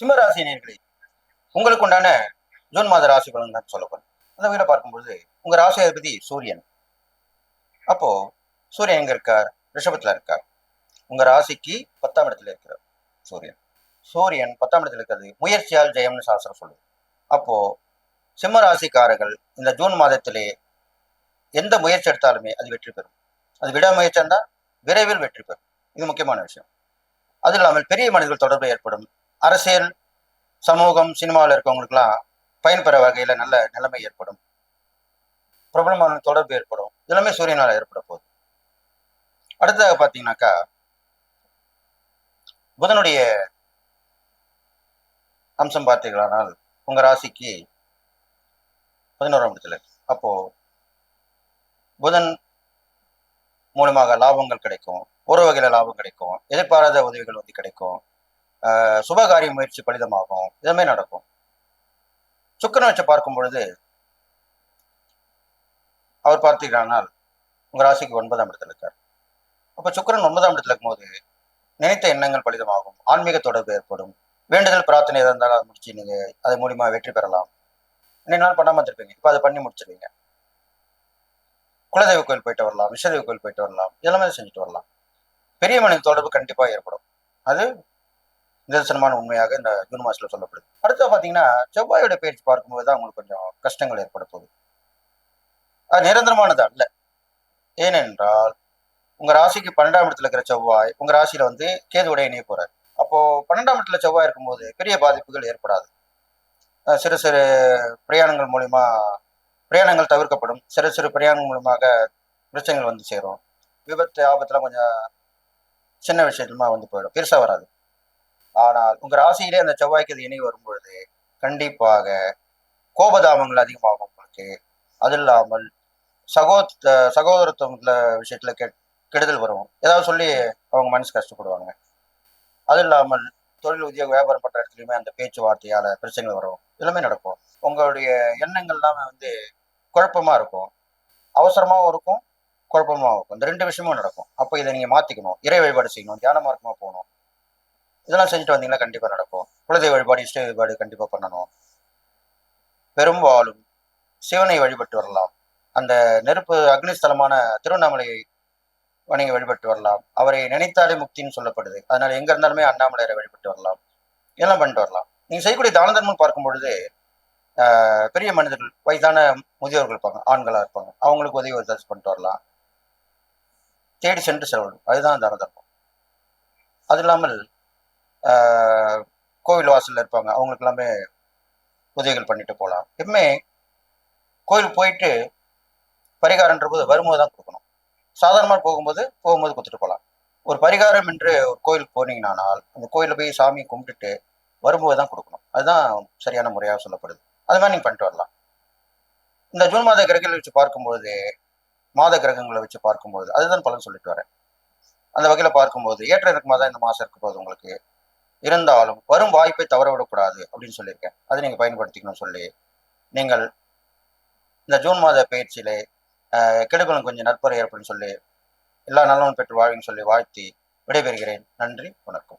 ராசி நேர்களே உங்களுக்கு உண்டான ஜூன் மாத ராசி பலன் தான் சொல்லப்படும் அந்த வகையில் பார்க்கும்பொழுது உங்க ராசி அதிபதி சூரியன். அப்போ சூரியன் எங்க இருக்கார்? ரிஷபத்தில் இருக்கார். உங்க ராசிக்கு பத்தாம் இடத்துல இருக்கிறார் சூரியன். சூரியன் பத்தாம் இடத்துல இருக்கிறது முயற்சியால் ஜெயம்னு சாஸ்திரம் சொல்லுது. அப்போ சிம்ம ராசிக்காரர்கள் இந்த ஜூன் மாதத்திலே எந்த முயற்சி எடுத்தாலுமே அது வெற்றி பெறும். அது விடாமுயற்சி இருந்தால் விரைவில் வெற்றி பெறும். இது முக்கியமான விஷயம். அது இல்லாமல் பெரிய மனிதர்கள் தொடர்பு ஏற்படும். அரசியல் சமூகம் சினிமாவில் இருக்கவங்களுக்குலாம் பயன்பெற வகையில் நல்ல நிலைமை ஏற்படும். பிரபலமான தொடர்பு ஏற்படும். எல்லாமே சூரியனால் ஏற்பட போகுது. அடுத்ததாக பார்த்தீங்கன்னாக்கா புதனுடைய அம்சம் பார்த்தீங்களானால் உங்க ராசிக்கு பதினோராம் இடத்துல அப்போ புதன் மூலமாக லாபங்கள் கிடைக்கும். ஒரு வகையில லாபம் கிடைக்கும். எதிர்பாராத உதவிகள் வந்து கிடைக்கும். சுபகாரிய முயற்சி பலிதமாகும். இதுமே நடக்கும். சுக்கரன் வச்சு பார்க்கும் பொழுது அவர் பார்த்தீர்களானால் உங்க ராசிக்கு ஒன்பதாம் இடத்துல இருக்கார். அப்ப சுக்கிரன் ஒன்பதாம் இடத்துல இருக்கும்போது நினைத்த எண்ணங்கள் பலிதமாகும். ஆன்மீக தொடர்பு ஏற்படும். வேண்டுதல் பிரார்த்தனை எதாக இருந்தாலும் அதை முடிச்சு நீங்க அது மூலியமா வெற்றி பெறலாம். ரெண்டு நாள் பண்ணாம இருந்திருப்பீங்க. இப்போ அதை பண்ணி முடிச்சிருவீங்க. குலதெய்வ கோயில் போயிட்டு வரலாம் விஸ்வதெய்வ கோயில் போயிட்டு வரலாம் எல்லாமே செஞ்சுட்டு வரலாம். பெரிய மனித தொடர்பு கண்டிப்பா ஏற்படும். அது நிதர்சனமான உண்மையாக இந்த ஜூன் மாசத்துல சொல்லப்படுது. அடுத்து பாத்தீங்கன்னா செவ்வாயோட பயிற்சி பார்க்கும்போது தான் உங்களுக்கு கொஞ்சம் கஷ்டங்கள் ஏற்பட போகுது. அது நிரந்தரமானது அல்ல. ஏனென்றால் உங்க ராசிக்கு பன்னெண்டாம் இடத்துல இருக்கிற செவ்வாய் உங்க ராசியில வந்து கேதுவுடைய இணைய போறார். அப்போ பன்னெண்டாம் இடத்துல செவ்வாய் இருக்கும்போது பெரிய பாதிப்புகள் ஏற்படாது. சிறு சிறு பிரயாணங்கள் மூலிமா பிரயாணங்கள் தவிர்க்கப்படும். சிறு சிறு பிரயாணங்கள் மூலமாக பிரச்சனைகள் வந்து சேரும். விபத்து ஆபத்துலாம் கொஞ்சம் சின்ன விஷயமா வந்து போயிடும். பெருசா வராது. ஆனால் உங்க ராசியிலே அந்த செவ்வாய்க்கு அது இணை வரும்பொழுது கண்டிப்பாக கோபதாபங்கள் அதிகமாகும் உங்களுக்கு. அது இல்லாமல் சகோ சகோதரத்துவத்துல விஷயத்துல கெ கெடுதல் வரும். ஏதாவது சொல்லி அவங்க மனசு கஷ்டப்படுவாங்க. அது இல்லாமல் தொழில் உத்தியோக வியாபாரம் பண்ற இடத்துலையுமே அந்த பேச்சுவார்த்தையால பிரச்சனைகள் வரும். எல்லாமே நடக்கும். உங்களுடைய எண்ணங்கள் எல்லாமே வந்து குழப்பமா இருக்கும். அவசரமாகவும் இருக்கும் குழப்பமாகவும் இருக்கும். இந்த ரெண்டு விஷயமும் நடக்கும். அப்போ இதை நீங்க மாத்திக்கணும். இறை வழிபாடு செய்யணும். தியான மார்க்கமா போகணும். இதெல்லாம் செஞ்சுட்டு வந்தீங்கன்னா கண்டிப்பாக நடக்கும். குலதெய்வ வழிபாடு இஷ்ட வழிபாடு கண்டிப்பாக பண்ணணும். பெரும்பாலும் சிவனை வழிபட்டு வரலாம். அந்த நெருப்பு அக்னிஸ்தலமான திருவண்ணாமலை வணங்கி வழிபட்டு வரலாம். அவரை நினைத்தாலே முக்தின்னு சொல்லப்படுது. அதனால எங்க இருந்தாலுமே அண்ணாமலையரை வழிபட்டு வரலாம். இதெல்லாம் பண்ணிட்டு வரலாம். நீங்க செய்யக்கூடிய தான தர்மம் பார்க்கும் பொழுது பெரிய மனிதர்கள் வயதான முதியோர்கள் இருப்பாங்க ஆண்களா இருப்பாங்க. அவங்களுக்கு உதவி உதவி பண்ணிட்டு வரலாம். தேடி சென்று செலவு அதுதான் தான தர்மம் அது இல்லாமல் கோவில் வாசலில் இருப்பாங்க. அவங்களுக்கு எல்லாமே உதவிகள் பண்ணிட்டு போகலாம் எப்பவுமே கோயில் போயிட்டு பரிகாரன்ற போது வரும்போது தான் கொடுக்கணும். சாதாரணமாக போகும்போது போகும்போது கொடுத்துட்டு போகலாம் ஒரு பரிகாரம் என்று ஒரு கோயிலுக்கு போனீங்கன்னானால் அந்த கோயிலில் போய் சாமி கும்பிட்டுட்டு வரும்போது தான் கொடுக்கணும். அதுதான் சரியான முறையாக சொல்லப்படுது. அது மாதிரி நீங்கள் பண்ணிட்டு வரலாம். இந்த ஜூன் மாத கிரகங்களை வச்சு பார்க்கும்போது மாத கிரகங்களை வச்சு பார்க்கும்போது அதுதான் பலன் சொல்லிட்டு வரேன். அந்த வகையில் பார்க்கும்போது ஏற்ற இறக்கமாக தான் இந்த மாதம் இருக்க போகுது உங்களுக்கு. இருந்தாலும் வரும் வாய்ப்பை தவற விடக்கூடாது அப்படின்னு சொல்லியிருக்கேன். அதை நீங்கள் பயன்படுத்திக்கணும்னு சொல்லி நீங்கள் இந்த ஜூன் மாத பயிற்சியிலே ஆஹ், கெடுகளும் கொஞ்சம் நற்புறை ஏற்படும் சொல்லி எல்லா நலனும் பெற்று வாழ்வின்னு சொல்லி வாழ்த்தி விடைபெறுகிறேன். நன்றி வணக்கம்.